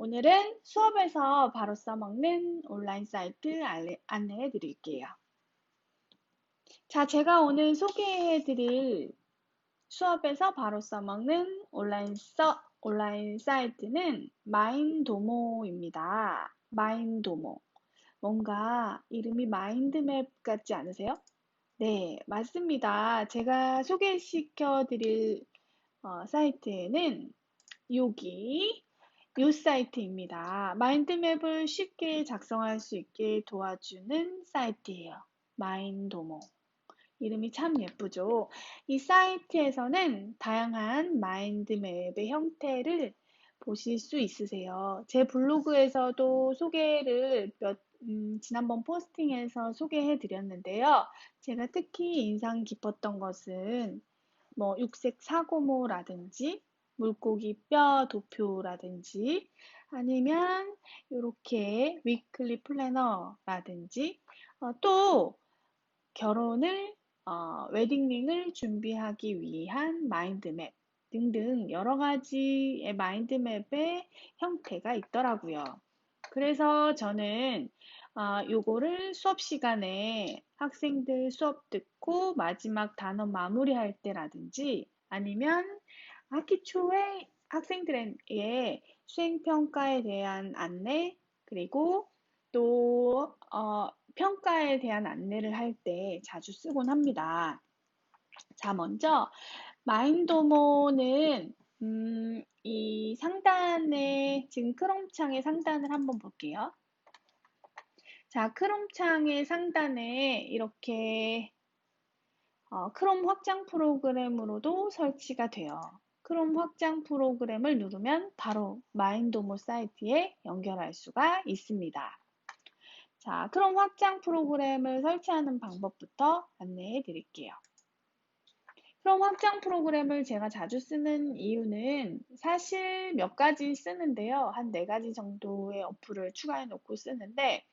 오늘은 수업에서 바로 써먹는 온라인 사이트 안내해 드릴게요. 자, 제가 오늘 소개해 드릴 수업에서 바로 써먹는 온라인 써, 온라인 사이트는 마인도모입니다. 마인도모. 뭔가 이름이 마인드맵 같지 않으세요? 네, 맞습니다. 제가 소개시켜 드릴 어, 사이트에는 여기 이 사이트입니다. 마인드맵을 쉽게 작성할 수 있게 도와주는 사이트예요. 마인도모. 이름이 참 예쁘죠? 이 사이트에서는 다양한 마인드맵의 형태를 보실 수 있으세요. 제 블로그에서도 소개를 몇, 음, 지난번 포스팅에서 소개해 드렸는데요. 제가 특히 인상 깊었던 것은 뭐 육색 사고모라든지 물고기 뼈 도표라든지 아니면 이렇게 위클리 플래너라든지 어, 또 결혼을 어, 웨딩링을 준비하기 위한 마인드맵 등등 여러 가지의 마인드맵의 형태가 있더라고요. 그래서 저는 어, 요거를 수업 시간에 학생들 수업 듣고 마지막 단어 마무리할 때라든지 아니면 학기 초에 학생들에게 수행평가에 대한 안내, 그리고 또, 어, 평가에 대한 안내를 할 때 자주 쓰곤 합니다. 자, 먼저, 마인도모는, 음, 이 상단에, 지금 크롬창의 상단을 한번 볼게요. 자, 크롬창의 상단에 이렇게 어, 크롬 확장 프로그램으로도 설치가 돼요. 크롬 확장 프로그램을 누르면 바로 마인도모 사이트에 연결할 수가 있습니다. 자, 크롬 확장 프로그램을 설치하는 방법부터 안내해 드릴게요. 크롬 확장 프로그램을 제가 자주 쓰는 이유는 사실 몇 가지 쓰는데요. 한 네 가지 정도의 어플을 추가해 놓고 쓰는데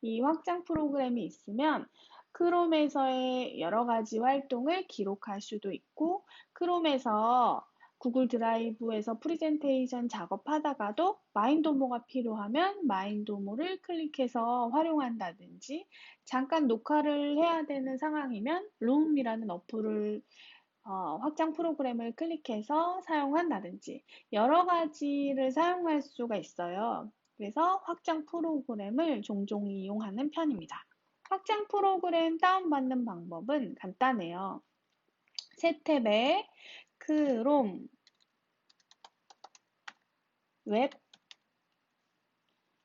이 확장 프로그램이 있으면 크롬에서의 여러 가지 활동을 기록할 수도 있고 크롬에서 구글 드라이브에서 프리젠테이션 작업하다가도 마인도모가 필요하면 마인도모를 클릭해서 활용한다든지 잠깐 녹화를 해야 되는 상황이면 룸이라는 어플을 어, 확장 프로그램을 클릭해서 사용한다든지 여러 가지를 사용할 수가 있어요. 그래서 확장 프로그램을 종종 이용하는 편입니다. 확장 프로그램 다운받는 방법은 간단해요. 새 탭에 크롬 웹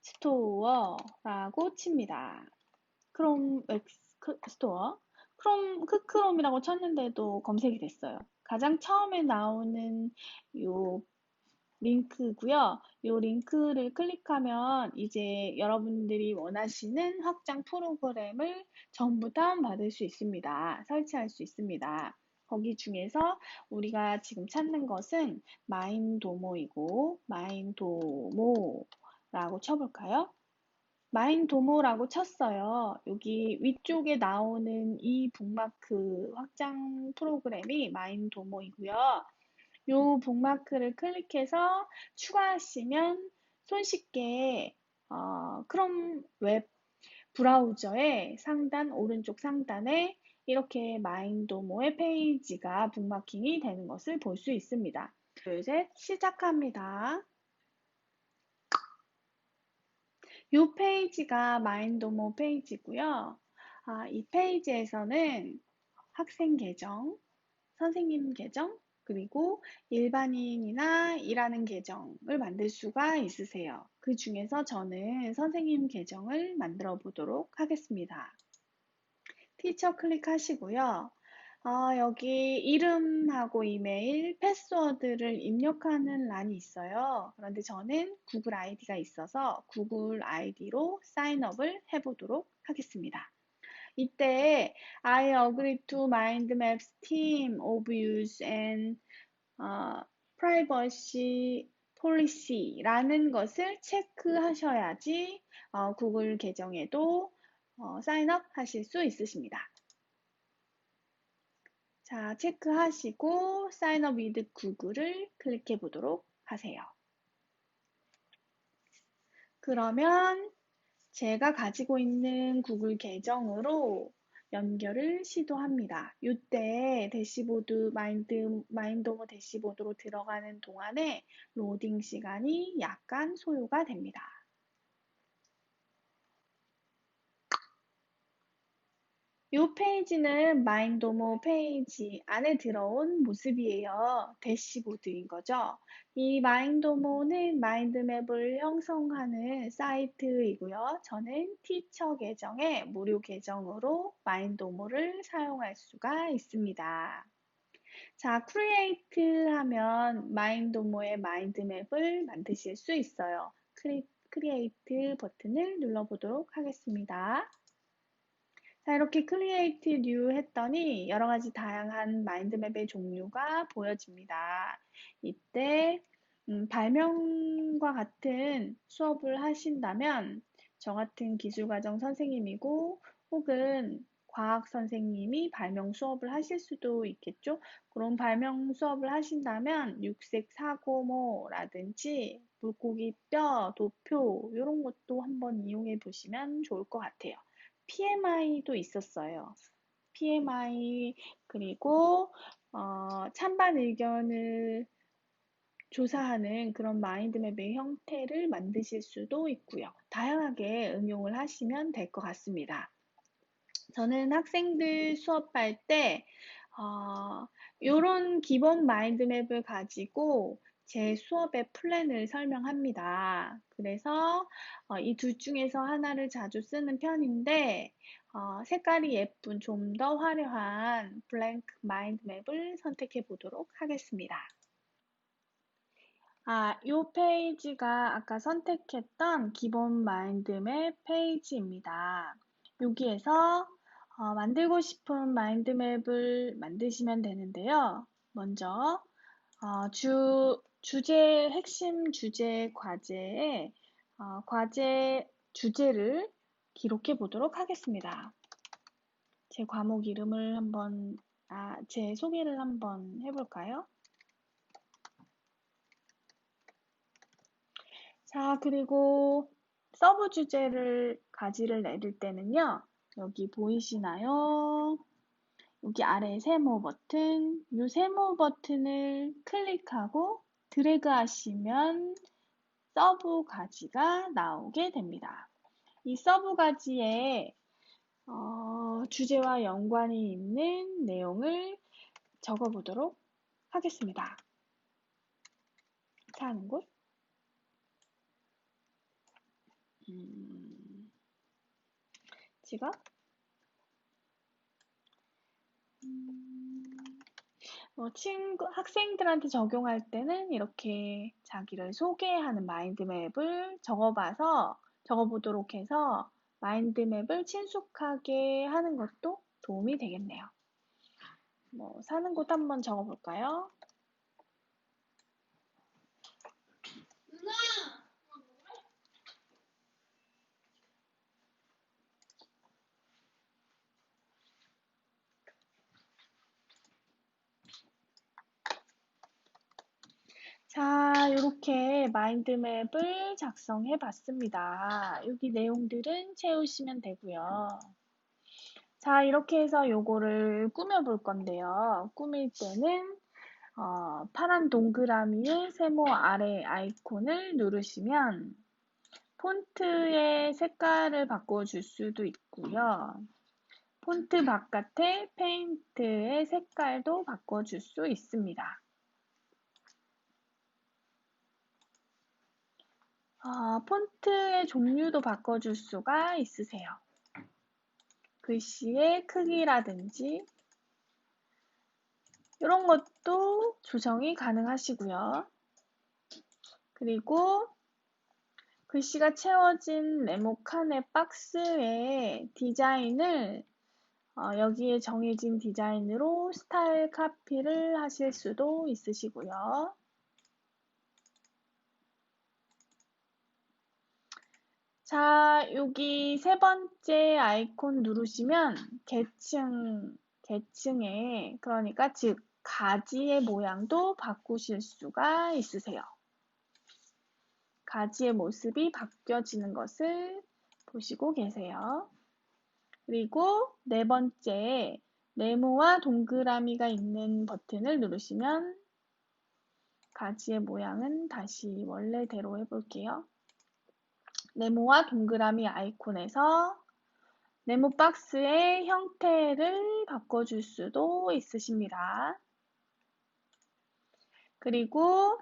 스토어라고 칩니다. 크롬 웹 스토어 크롬 크크롬이라고 쳤는데도 검색이 됐어요. 가장 처음에 나오는 요 링크고요. 이 링크를 클릭하면 이제 여러분들이 원하시는 확장 프로그램을 전부 다운받을 수 있습니다. 설치할 수 있습니다. 거기 중에서 우리가 지금 찾는 것은 마인도모이고 마인도모라고 쳐볼까요? 마인도모라고 쳤어요. 여기 위쪽에 나오는 이 북마크 확장 프로그램이 마인도모이고요. 이 북마크를 클릭해서 추가하시면 손쉽게 어, 크롬 웹 브라우저의 상단 오른쪽 상단에 이렇게 마인도모의 페이지가 북마킹이 되는 것을 볼 수 있습니다. 둘, 셋, 시작합니다. 이 페이지가 마인도모 페이지고요. 아, 이 페이지에서는 학생 계정, 선생님 계정, 그리고 일반인이나 일하는 계정을 만들 수가 있으세요. 그 중에서 저는 선생님 계정을 만들어 보도록 하겠습니다. 티처 클릭하시고요. 어, 여기 이름하고 이메일, 패스워드를 입력하는 란이 있어요. 그런데 저는 구글 아이디가 있어서 구글 아이디로 사인업을 해보도록 하겠습니다. 이때 I agree to Mindmaps team of use and uh, privacy policy라는 것을 체크하셔야지 어, 구글 계정에도 어, 사인업 하실 수 있으십니다. 자, 체크하시고 사인업 위드 구글을 클릭해 보도록 하세요. 그러면 제가 가지고 있는 구글 계정으로 연결을 시도합니다. 이때 대시보드 마인드, 마인도모 대시보드로 들어가는 동안에 로딩 시간이 약간 소요가 됩니다. 이 페이지는 마인도모 페이지 안에 들어온 모습이에요. 대시보드인 거죠. 이 마인도모는 마인드맵을 형성하는 사이트이고요. 저는 티처 계정의 무료 계정으로 마인도모를 사용할 수가 있습니다. 자, 크리에이트 하면 마인도모의 마인드맵을 만드실 수 있어요. 크리, 크리에이트 버튼을 눌러보도록 하겠습니다. 자, 이렇게 크리에이트 뉴 했더니 여러 가지 다양한 마인드맵의 종류가 보여집니다. 이때 음, 발명과 같은 수업을 하신다면 저 같은 기술과정 선생님이고 혹은 과학 선생님이 발명 수업을 하실 수도 있겠죠. 그런 발명 수업을 하신다면 육색 사고모라든지 물고기 뼈, 도표 이런 것도 한번 이용해 보시면 좋을 것 같아요. PMI도 있었어요. PMI 그리고 어, 찬반 의견을 조사하는 그런 마인드맵의 형태를 만드실 수도 있고요. 다양하게 응용을 하시면 될 것 같습니다. 저는 학생들 수업할 때 어, 이런 기본 마인드맵을 가지고 제 수업의 플랜을 설명합니다. 그래서 어, 이둘 중에서 하나를 자주 쓰는 편인데 어, 색깔이 예쁜 좀 더 화려한 블랭크 마인드맵을 선택해 보도록 하겠습니다. 아, 이 페이지가 아까 선택했던 기본 마인드맵 페이지입니다. 여기에서 어, 만들고 싶은 마인드맵을 만드시면 되는데요. 먼저 어, 주 주제, 핵심 주제 과제에 어, 과제 주제를 기록해 보도록 하겠습니다. 제 과목 이름을 한번, 아, 제 소개를 한번 해볼까요? 자, 그리고 서브 주제를 가지를 내릴 때는요, 여기 보이시나요? 여기 아래 세모 버튼, 이 세모 버튼을 클릭하고 드래그 하시면 서브 가지가 나오게 됩니다. 이 서브 가지에 어, 주제와 연관이 있는 내용을 적어 보도록 하겠습니다. 사는 곳. 음, 지갑. 어, 친구, 학생들한테 적용할 때는 이렇게 자기를 소개하는 마인드맵을 적어봐서 적어보도록 해서 마인드맵을 친숙하게 하는 것도 도움이 되겠네요. 뭐, 사는 곳 한번 적어볼까요? 자, 이렇게 마인드맵을 작성해 봤습니다. 여기 내용들은 채우시면 되고요. 자, 이렇게 해서 요거를 꾸며 볼 건데요. 꾸밀 때는 어, 파란 동그라미의 세모 아래 아이콘을 누르시면 폰트의 색깔을 바꿔줄 수도 있고요. 폰트 바깥에 페인트의 색깔도 바꿔줄 수 있습니다. 어, 폰트의 종류도 바꿔줄 수가 있으세요. 글씨의 크기라든지 이런 것도 조정이 가능하시고요. 그리고 글씨가 채워진 네모칸의 박스의 디자인을 어, 여기에 정해진 디자인으로 스타일 카피를 하실 수도 있으시고요. 자, 여기 세 번째 아이콘 누르시면 계층, 계층에, 그러니까 즉, 가지의 모양도 바꾸실 수가 있으세요. 가지의 모습이 바뀌어지는 것을 보시고 계세요. 그리고 네 번째, 네모와 동그라미가 있는 버튼을 누르시면 가지의 모양은 다시 원래대로 해볼게요. 네모와 동그라미 아이콘에서 네모 박스의 형태를 바꿔줄 수도 있으십니다. 그리고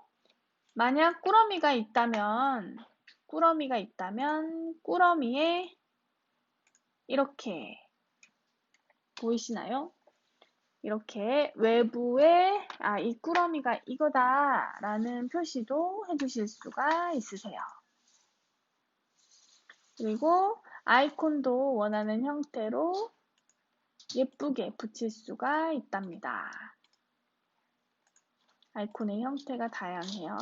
만약 꾸러미가 있다면 꾸러미가 있다면 꾸러미에 이렇게 보이시나요? 이렇게 외부에 아, 이 꾸러미가 이거다 라는 표시도 해주실 수가 있으세요. 그리고 아이콘도 원하는 형태로 예쁘게 붙일 수가 있답니다. 아이콘의 형태가 다양해요.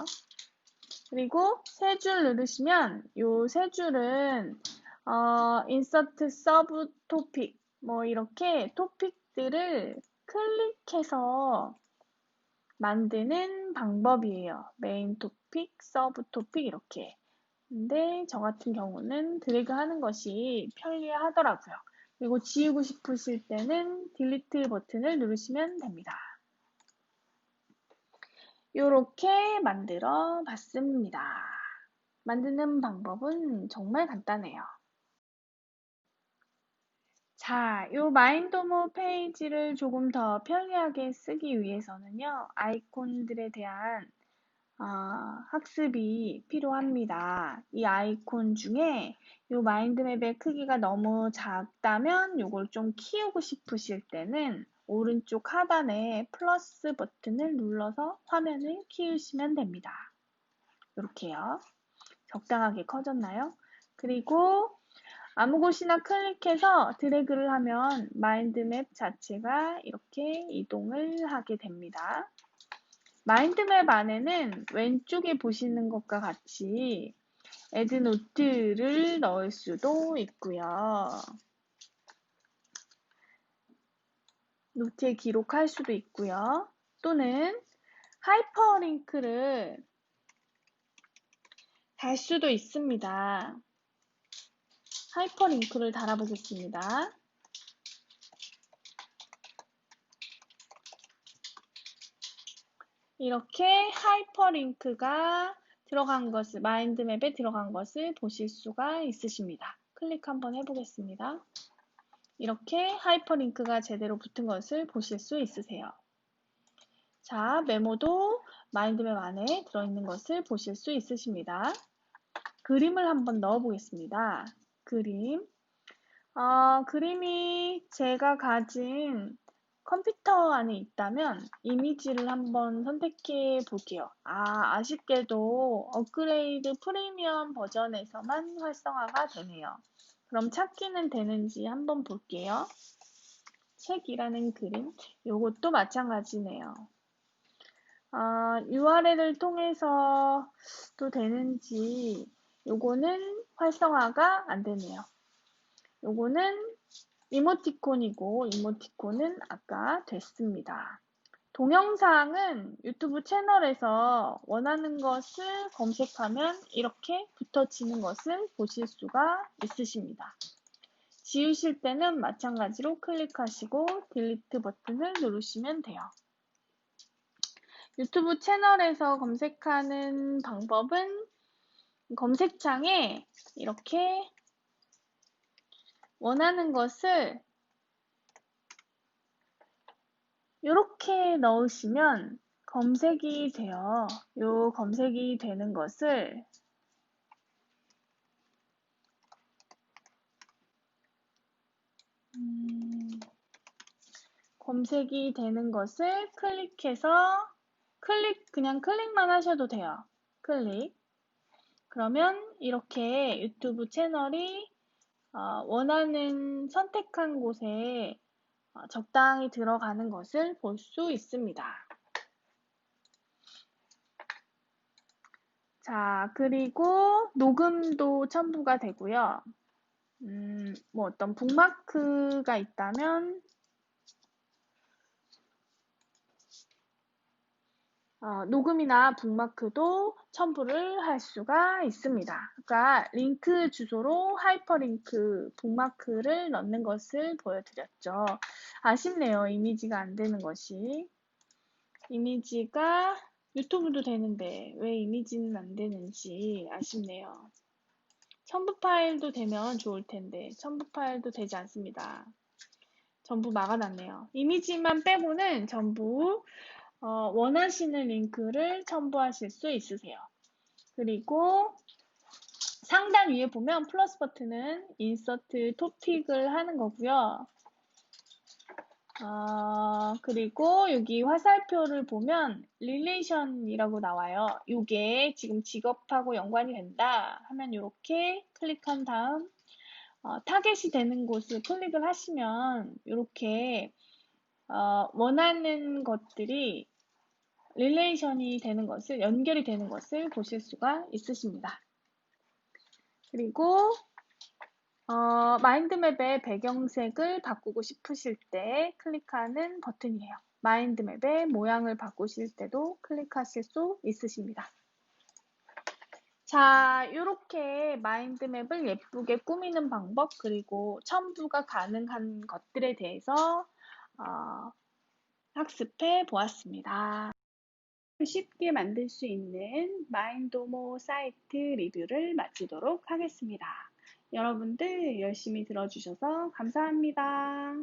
그리고 세 줄 누르시면 이 세 줄은 어, insert sub topic 뭐 이렇게 토픽들을 클릭해서 만드는 방법이에요. 메인 토픽, 서브 토픽 이렇게. 근데 저 같은 경우는 드래그 하는 것이 편리하더라고요. 그리고 지우고 싶으실 때는 딜리트 버튼을 누르시면 됩니다. 이렇게 만들어 봤습니다. 만드는 방법은 정말 간단해요. 자, 이 마인도모 페이지를 조금 더 편리하게 쓰기 위해서는요, 아이콘들에 대한 어, 학습이 필요합니다. 이 아이콘 중에 이 마인드맵의 크기가 너무 작다면 이걸 좀 키우고 싶으실 때는 오른쪽 하단에 플러스 버튼을 눌러서 화면을 키우시면 됩니다. 이렇게요. 적당하게 커졌나요? 그리고 아무 곳이나 클릭해서 드래그를 하면 마인드맵 자체가 이렇게 이동을 하게 됩니다. 마인드맵 안에는 왼쪽에 보시는 것과 같이 에드노트를 넣을 수도 있고요. 노트에 기록할 수도 있고요. 또는 하이퍼링크를 달 수도 있습니다. 하이퍼링크를 달아보겠습니다. 이렇게 하이퍼링크가 들어간 것을, 마인드맵에 들어간 것을 보실 수가 있으십니다. 클릭 한번 해보겠습니다. 이렇게 하이퍼링크가 제대로 붙은 것을 보실 수 있으세요. 자, 메모도 마인드맵 안에 들어있는 것을 보실 수 있으십니다. 그림을 한번 넣어 보겠습니다. 그림. 어, 그림이 제가 가진 컴퓨터 안에 있다면 이미지를 한번 선택해 볼게요. 아, 아쉽게도 업그레이드 프리미엄 버전에서만 활성화가 되네요. 그럼 찾기는 되는지 한번 볼게요. 책이라는 그림. 이것도 마찬가지네요. 아, URL을 통해서 또 되는지 요거는 활성화가 안 되네요. 요거는 이모티콘이고 이모티콘은 아까 됐습니다. 동영상은 유튜브 채널에서 원하는 것을 검색하면 이렇게 붙어지는 것을 보실 수가 있으십니다. 지우실 때는 마찬가지로 클릭하시고 딜리트 버튼을 누르시면 돼요. 유튜브 채널에서 검색하는 방법은 검색창에 이렇게 원하는 것을 이렇게 넣으시면 검색이 돼요. 요 검색이 되는 것을 음, 검색이 되는 것을 클릭해서 클릭 그냥 클릭만 하셔도 돼요. 클릭 그러면 이렇게 유튜브 채널이 어, 원하는 선택한 곳에 어, 적당히 들어가는 것을 볼 수 있습니다. 자, 그리고 녹음도 첨부가 되고요. 음, 뭐 어떤 북마크가 있다면 어, 녹음이나 북마크도 첨부를 할 수가 있습니다. 그러니까 링크 주소로 하이퍼링크 북마크를 넣는 것을 보여드렸죠. 아쉽네요. 이미지가 안 되는 것이. 이미지가 유튜브도 되는데 왜 이미지는 안 되는지 아쉽네요. 첨부 파일도 되면 좋을 텐데 첨부 파일도 되지 않습니다. 전부 막아놨네요. 이미지만 빼고는 전부 어, 원하시는 링크를 첨부하실 수 있으세요. 그리고 상단 위에 보면 플러스 버튼은 인서트 토픽을 하는 거고요. 어, 그리고 여기 화살표를 보면 릴레이션이라고 나와요. 이게 지금 직업하고 연관이 된다 하면 이렇게 클릭한 다음 어, 타겟이 되는 곳을 클릭을 하시면 이렇게 어, 원하는 것들이 릴레이션이 되는 것을 연결이 되는 것을 보실 수가 있으십니다. 그리고 어, 마인드맵의 배경색을 바꾸고 싶으실 때 클릭하는 버튼이에요. 마인드맵의 모양을 바꾸실 때도 클릭하실 수 있으십니다. 자, 이렇게 마인드맵을 예쁘게 꾸미는 방법 그리고 첨부가 가능한 것들에 대해서 어, 학습해 보았습니다. 쉽게 만들 수 있는 마인도모 사이트 리뷰를 마치도록 하겠습니다. 여러분들 열심히 들어주셔서 감사합니다.